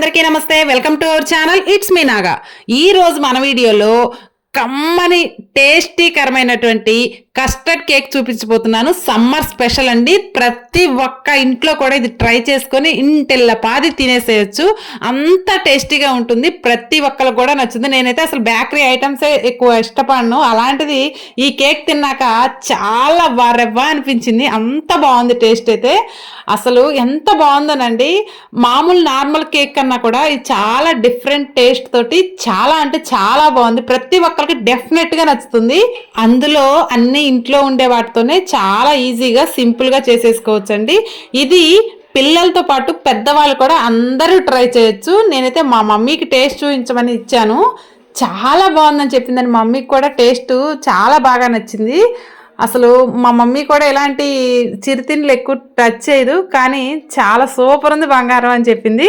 అందరికీ నమస్తే. Welcome to our channel. It's మీ నాగా. ఈ రోజు మన వీడియోలో కమ్మని టేస్టీకరమైనటువంటి కస్టర్డ్ కేక్ చూపించబోతున్నాను. సమ్మర్ స్పెషల్ అండి. ప్రతి ఒక్క ఇంట్లో కూడా ఇది ట్రై చేసుకొని ఇంటెల్ల పాది తినేసేయచ్చు. అంత టేస్టీగా ఉంటుంది. ప్రతి ఒక్కరికి కూడా నచ్చుతుంది. నేనైతే అసలు బేకరీ ఐటమ్సే ఎక్కువ ఇష్టపడను. అలాంటిది ఈ కేక్ తిన్నాక చాలా వారెవ్వా అనిపించింది. అంత బాగుంది టేస్ట్ అయితే. అసలు ఎంత బాగుందోనండి. మామూలు నార్మల్ కేక్ కన్నా కూడా ఇది చాలా డిఫరెంట్ టేస్ట్ తోటి చాలా అంటే చాలా బాగుంది. ప్రతి ఒక్కరికి డెఫినెట్గా నచ్చుతుంది. అందులో అన్ని ఇంట్లో ఉండే వాటితోనే చాలా ఈజీగా సింపుల్గా చేసేసుకోవచ్చు చేసేసుకోవచ్చండి. ఇది పిల్లలతో పాటు పెద్దవాళ్ళు కూడా అందరూ ట్రై చేయొచ్చు. నేనైతే మా మమ్మీకి టేస్ట్ చూపించమని ఇచ్చాను. చాలా బాగుందని చెప్పిందని మమ్మీకి కూడా టేస్ట్ చాలా బాగా నచ్చింది. అసలు మా మమ్మీ కూడా ఇలాంటి చిరుతిండ్లు ఎక్కువ టచ్ చేయదు కానీ చాలా సూపర్ ఉంది బంగారం అని చెప్పింది.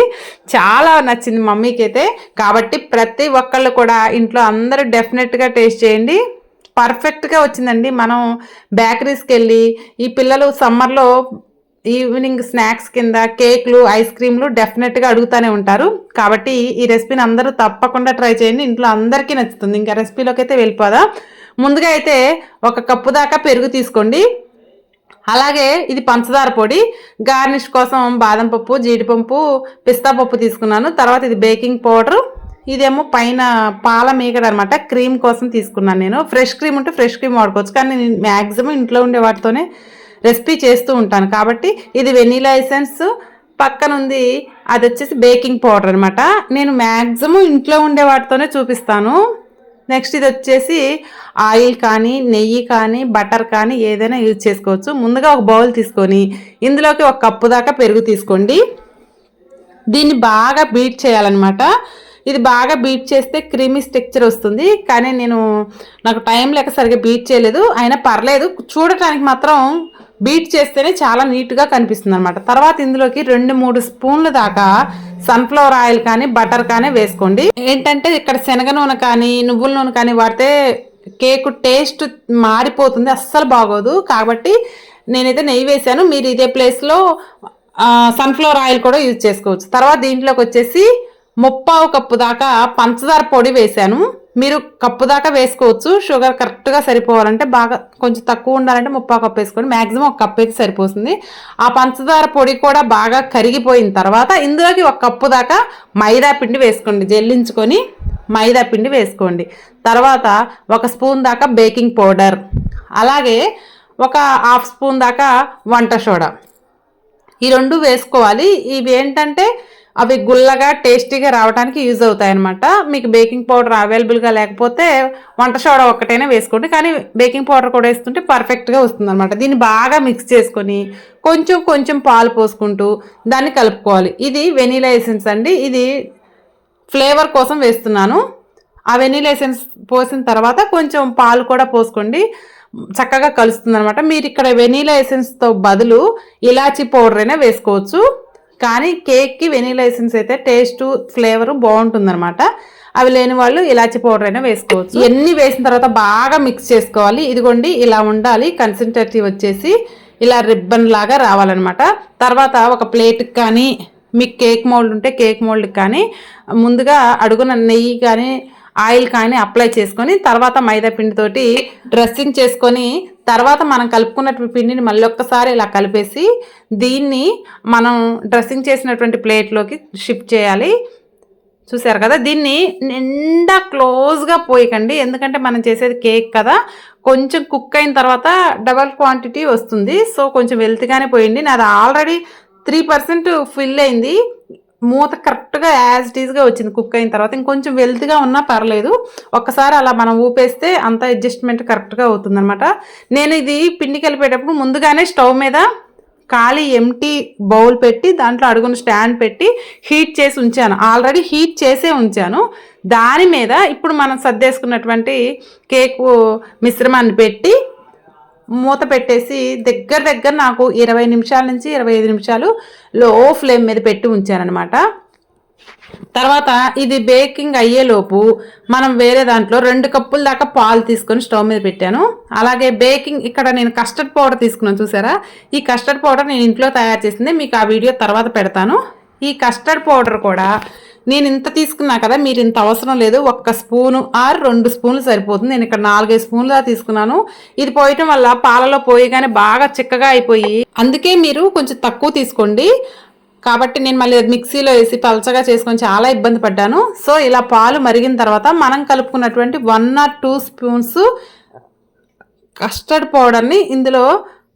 చాలా నచ్చింది మమ్మీకి అయితే కాబట్టి ప్రతి ఒక్కళ్ళు కూడా ఇంట్లో అందరూ డెఫినెట్గా టేస్ట్ చేయండి. పర్ఫెక్ట్గా వచ్చిందండి. మనం బేకరీస్కి వెళ్ళి ఈ పిల్లలు సమ్మర్లో ఈవినింగ్ స్నాక్స్ కింద కేక్లు ఐస్ క్రీమ్లు డెఫినెట్గా అడుగుతూనే ఉంటారు. కాబట్టి ఈ రెసిపీని అందరూ తప్పకుండా ట్రై చేయండి. ఇంట్లో అందరికీ నచ్చుతుంది. ఇంకా రెసిపీలోకి అయితే వెళ్ళిపోదాం. ముందుగా అయితే ఒక కప్పు దాకా పెరుగు తీసుకోండి. అలాగే ఇది పంచదార పొడి. గార్నిష్ కోసం బాదం పప్పు జీడిపప్పు పిస్తా పప్పు తీసుకున్నాను. తర్వాత ఇది బేకింగ్ పౌడర్. ఇదేమో పైన పాల మీగడ అనమాట క్రీమ్ కోసం తీసుకున్నాను నేను. ఫ్రెష్ క్రీమ్ ఉంటే ఫ్రెష్ క్రీమ్ వాడుకోవచ్చు. కానీ నేను మ్యాక్సిమం ఇంట్లో ఉండే వాటితోనే రెసిపీ చేస్తూ ఉంటాను. కాబట్టి ఇది వెనీలా ఎసెన్స్. పక్కన ఉంది అది వచ్చేసి బేకింగ్ పౌడర్ అనమాట నేను మ్యాక్సిమం ఇంట్లో ఉండే వాటితోనే చూపిస్తాను. నెక్స్ట్ ఇది వచ్చేసి ఆయిల్ కానీ నెయ్యి కానీ బటర్ కానీ ఏదైనా యూజ్ చేసుకోవచ్చు. ముందుగా ఒక బౌల్ తీసుకొని ఇందులోకి ఒక కప్పు దాకా పెరుగు తీసుకోండి. దీన్ని బాగా బీట్ చేయాలన్నమాట. ఇది బాగా బీట్ చేస్తే క్రీమీ స్ట్రక్చర్ వస్తుంది. కానీ నేను నాకు టైం లేక సరిగ్గా బీట్ చేయలేదు. అయినా పర్లేదు. చూడటానికి మాత్రం బీట్ చేస్తేనే చాలా నీట్గా కనిపిస్తుంది అనమాట తర్వాత ఇందులోకి రెండు మూడు స్పూన్ల దాకా సన్ఫ్లవర్ ఆయిల్ కానీ బటర్ కానీ వేసుకోండి. ఏంటంటే ఇక్కడ శనగ నూనె కానీ నువ్వుల నూనె కానీ వాడితే కేక్ టేస్ట్ మారిపోతుంది. అస్సలు బాగోదు. కాబట్టి నేనైతే నెయ్యి వేసాను. మీరు ఇదే ప్లేస్లో సన్ఫ్లవర్ ఆయిల్ కూడా యూజ్ చేసుకోవచ్చు. తర్వాత దీంట్లోకి వచ్చేసి ముప్పావు కప్పు దాకా పంచదార పొడి వేశాను. మీరు కప్పు దాకా వేసుకోవచ్చు. షుగర్ కరెక్ట్గా సరిపోవాలంటే బాగా కొంచెం తక్కువ ఉండాలంటే ముప్పావు కప్పు వేసుకోండి. మ్యాక్సిమం ఒక కప్పు అయితే సరిపోతుంది. ఆ పంచదార పొడి కూడా బాగా కరిగిపోయిన తర్వాత ఇందులోకి ఒక కప్పు దాకా మైదా పిండి వేసుకోండి. జల్లించుకొని మైదా పిండి వేసుకోండి. తర్వాత ఒక స్పూన్ దాకా బేకింగ్ పౌడర్. అలాగే ఒక హాఫ్ స్పూన్ దాకా వంట సోడా. ఈ రెండు వేసుకోవాలి. ఇవి ఏంటంటే అవి గుల్లగా టేస్టీగా రావడానికి యూజ్ అవుతాయి అనమాట మీకు బేకింగ్ పౌడర్ అవైలబుల్గా లేకపోతే వంట సోడా ఒక్కటైనా వేసుకోండి. కానీ బేకింగ్ పౌడర్ కూడా వేస్తుంటే పర్ఫెక్ట్గా వస్తుంది అనమాట దీన్ని బాగా మిక్స్ చేసుకొని కొంచెం కొంచెం పాలు పోసుకుంటూ దాన్ని కలుపుకోవాలి. ఇది వెనీలా ఎసెన్స్ అండి. ఇది ఫ్లేవర్ కోసం వేస్తున్నాను. ఆ వెనీలా ఎసెన్స్ పోసిన తర్వాత కొంచెం పాలు కూడా పోసుకోండి. చక్కగా కలుస్తుంది అనమాట మీరు ఇక్కడ వెనీలా ఎసెన్స్తో బదులు ఇలాచీ పౌడర్ అయినా వేసుకోవచ్చు. కానీ కేక్కి వెనీలా ఎసెన్స్ అయితే టేస్ట్ ఫ్లేవర్ బాగుంటుందన్నమాట. అవి లేని వాళ్ళు ఇలాచి పౌడర్ అయినా వేసుకోవచ్చు. ఇవన్నీ వేసిన తర్వాత బాగా మిక్స్ చేసుకోవాలి. ఇదిగోండి ఇలా ఉండాలి. కన్సిస్టెన్సీ వచ్చేసి ఇలా రిబ్బన్ లాగా రావాలన్నమాట. తర్వాత ఒక ప్లేట్కి కానీ మీకు కేక్ మోల్డ్ ఉంటే కేక్ మోల్డ్కి కానీ ముందుగా అడుగున నెయ్యి కానీ ఆయిల్ కానీ అప్లై చేసుకొని తర్వాత మైదా పిండితోటి డ్రెస్సింగ్ చేసుకొని తర్వాత మనం కలుపుకున్నటువంటి పిండిని మళ్ళీ ఒక్కసారి ఇలా కలిపేసి దీన్ని మనం డ్రెస్సింగ్ చేసినటువంటి ప్లేట్లోకి షిఫ్ట్ చేయాలి. చూసారు కదా? దీన్ని నిండా క్లోజ్గా పోయకండి. ఎందుకంటే మనం చేసేది కేక్ కదా. కొంచెం కుక్ అయిన తర్వాత డబల్ క్వాంటిటీ వస్తుంది. సో కొంచెం వెల్త్గానే పోయింది నాది ఆల్రెడీ త్రీ పర్సెంట్ ఫిల్ అయింది. మూత కరెక్ట్గా యాజ్ ఇట్ వచ్చింది కుక్ అయిన తర్వాత ఇంకొంచెం వెల్త్గా ఉన్నా పర్లేదు. ఒక్కసారి అలా మనం ఊపేస్తే అంత అడ్జస్ట్మెంట్ కరెక్ట్గా అవుతుందనమాట నేను ఇది పిండి కలిపేటప్పుడు ముందుగానే స్టవ్ మీద ఖాళీ ఎంటీ బౌల్ పెట్టి దాంట్లో అడుగున స్టాండ్ పెట్టి హీట్ చేసి ఉంచాను. ఆల్రెడీ హీట్ చేసే ఉంచాను. దాని మీద ఇప్పుడు మనం సర్దేసుకున్నటువంటి కేకు మిశ్రమాన్ని పెట్టి మూత పెట్టేసి దగ్గర దగ్గర నాకు ఇరవై నిమిషాల నుంచి ఇరవై ఐదు నిమిషాలు లో ఫ్లేమ్ మీద పెట్టి ఉంచానమాట తర్వాత ఇది బేకింగ్ అయ్యేలోపు మనం వేరే దాంట్లో రెండు కప్పుల దాకా పాలు తీసుకొని స్టవ్ మీద పెట్టాను. అలాగే బేకింగ్ ఇక్కడ నేను కస్టర్డ్ పౌడర్ తీసుకున్నాను చూసారా? ఈ కస్టర్డ్ పౌడర్ నేను ఇంట్లో తయారు చేసింది మీకు ఆ వీడియో తర్వాత పెడతాను. ఈ కస్టర్డ్ పౌడర్ కూడా నేను ఇంత తీసుకున్నా కదా మీరు ఇంత అవసరం లేదు ఒక్క స్పూను ఆరు రెండు స్పూన్లు సరిపోతుంది. నేను ఇక్కడ నాలుగైదు స్పూన్లు తీసుకున్నాను. ఇది పోయటం వల్ల పాలలో పోయగానే బాగా చిక్కగా అయిపోయి అందుకే మీరు కొంచెం తక్కువ తీసుకోండి. కాబట్టి నేను మళ్ళీ మిక్సీలో వేసి పలచగా చేసుకొని చాలా ఇబ్బంది పడ్డాను. సో ఇలా పాలు మరిగిన తర్వాత మనం కలుపుకున్నటువంటి one or two spoons custard పౌడర్ని ఇందులో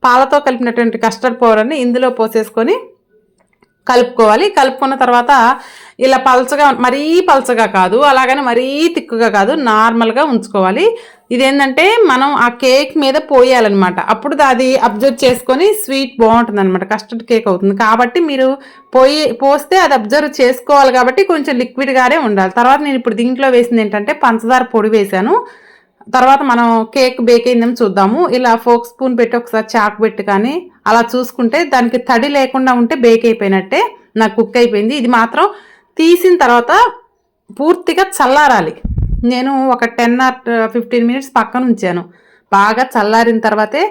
పాలతో కలిపినటువంటి కస్టర్డ్ పౌడర్ని ఇందులో పోసేసుకొని కలుపుకోవాలి. కలుపుకున్న తర్వాత ఇలా పలచగా మరీ పలచగా కాదు అలాగని మరీ తిక్కుగా కాదు నార్మల్గా ఉంచుకోవాలి. ఇదేంటంటే మనం ఆ కేక్ మీద పోయాలన్నమాట. అప్పుడు అది అబ్జర్వ్ చేసుకొని స్వీట్ బాగుంటుంది అనమాట కస్టర్డ్ కేక్ అవుతుంది. కాబట్టి మీరు పోయి పోస్తే అది అబ్జర్వ్ చేసుకోవాలి కాబట్టి కొంచెం లిక్విడ్గానే ఉండాలి. తర్వాత నేను ఇప్పుడు దీంట్లో వేసింది ఏంటంటే పంచదార పొడి వేశాను. తర్వాత మనం కేక్ బేక్ అయిందేమో చూద్దాము. ఇలా ఫోక్ స్పూన్ పెట్టి ఒకసారి చాకు పెట్టి కానీ అలా చూసుకుంటే దానికి తడి లేకుండా ఉంటే బేక్ అయిపోయినట్టే నాకు కుక్ అయిపోయింది. ఇది మాత్రం తీసిన తర్వాత పూర్తిగా చల్లారాలి. నేను ఒక టెన్ ఆర్ ఫిఫ్టీన్ మినిట్స్ పక్కన ఉంచాను. బాగా చల్లారిన తర్వాతే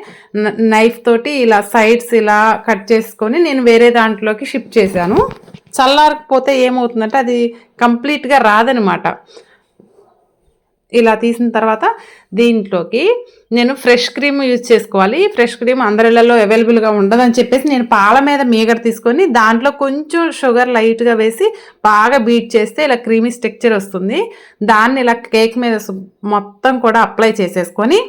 నైఫ్ తోటి ఇలా సైడ్స్ ఇలా కట్ చేసుకొని నేను వేరే దాంట్లోకి షిఫ్ట్ చేశాను. చల్లారకపోతే ఏమవుతుందంటే అది కంప్లీట్గా రాదనమాట. ఇలా తీసిన తర్వాత దీంట్లోకి నేను ఫ్రెష్ క్రీమ్ యూజ్ చేసుకోవాలి. ఫ్రెష్ క్రీమ్ అందరిలలో అవైలబుల్గా ఉండదని చెప్పేసి నేను పాల మీద మీగడ తీసుకొని దాంట్లో కొంచెం షుగర్ లైట్గా వేసి బాగా బీట్ చేస్తే ఇలా క్రీమీ స్ట్రక్చర్ వస్తుంది. దాన్ని ఇలా కేక్ మీద మొత్తం కూడా అప్లై చేసేసుకొని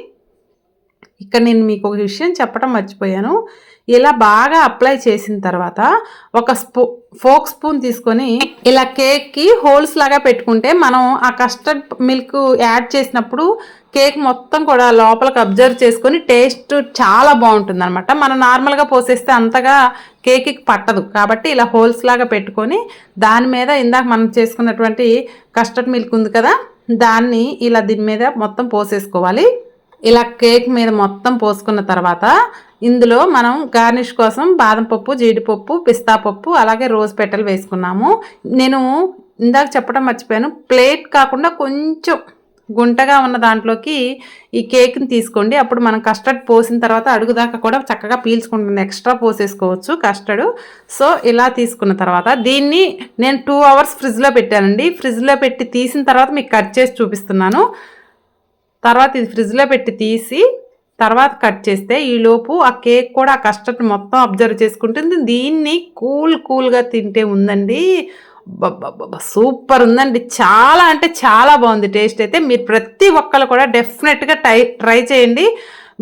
ఇక్కడ నేను మీకు ఒక విషయం చెప్పడం మర్చిపోయాను. ఇలా బాగా అప్లై చేసిన తర్వాత ఒక స్పూ ఫోక్ స్పూన్ తీసుకొని ఇలా కేక్కి హోల్స్ లాగా పెట్టుకుంటే మనం ఆ కస్టర్డ్ మిల్క్ యాడ్ చేసినప్పుడు కేక్ మొత్తం కూడా లోపలికి అబ్జర్వ్ చేసుకొని టేస్ట్ చాలా బాగుంటుంది అనమాట మనం నార్మల్గా పోసేస్తే అంతగా కేక్కి పట్టదు. కాబట్టి ఇలా హోల్స్ లాగా పెట్టుకొని దాని మీద ఇందాక మనం చేసుకున్నటువంటి కస్టర్డ్ మిల్క్ ఉంది కదా దాన్ని ఇలా దీని మీద మొత్తం పోసేసుకోవాలి. ఇలా కేక్ మీద మొత్తం పోసుకున్న తర్వాత ఇందులో మనం గార్నిష్ కోసం బాదం పప్పు జీడిపప్పు పిస్తా పప్పు అలాగే రోజ్ పెటల్ వేసుకున్నాము. నేను ఇందాక చెప్పడం మర్చిపోయాను. ప్లేట్ కాకుండా కొంచెం గుంటగా ఉన్న దాంట్లోకి ఈ కేక్ని తీసుకోండి. అప్పుడు మనం కస్టర్డ్ పోసిన తర్వాత అడుగుదాకా కూడా చక్కగా పీల్చుకుంటుంది. ఎక్స్ట్రా పోసేసుకోవచ్చు కస్టర్డ్. సో ఇలా తీసుకున్న తర్వాత దీన్ని నేను టూ అవర్స్ ఫ్రిడ్జ్లో పెట్టానండి. ఫ్రిడ్జ్లో పెట్టి తీసిన తర్వాత మీకు కట్ చేసి చూపిస్తున్నాను. తర్వాత ఇది ఫ్రిడ్జ్లో పెట్టి తీసి తర్వాత కట్ చేస్తే ఈలోపు ఆ కేక్ కూడా ఆ కస్టర్డ్ మొత్తం అబ్జర్వ్ చేసుకుంటుంది. దీన్ని కూల్ కూల్గా తింటే ఉందండి. సూపర్ ఉందండి. చాలా అంటే చాలా బాగుంది టేస్ట్ అయితే. మీరు ప్రతి ఒక్కరు కూడా డెఫినెట్గా ట్రై ట్రై చేయండి.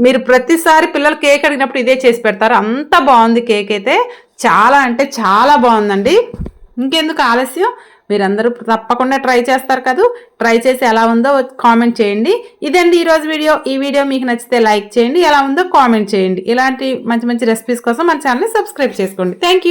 మీరు ప్రతిసారి పిల్లలు కేక్ అడిగినప్పుడు ఇదే చేసి పెడతారు. అంత బాగుంది కేక్ అయితే. చాలా అంటే చాలా బాగుందండి. ఇంకెందుకు ఆలస్యం? మీరందరూ తప్పకుండా ట్రై చేస్తారు కదా. ట్రై చేసి ఎలా ఉందో కామెంట్ చేయండి. ఇదండి ఈరోజు వీడియో. ఈ వీడియో మీకు నచ్చితే లైక్ చేయండి. ఎలా ఉందో కామెంట్ చేయండి. ఇలాంటి మంచి మంచి రెసిపీస్ కోసం మన ఛానల్ని సబ్స్క్రైబ్ చేసుకోండి. థ్యాంక్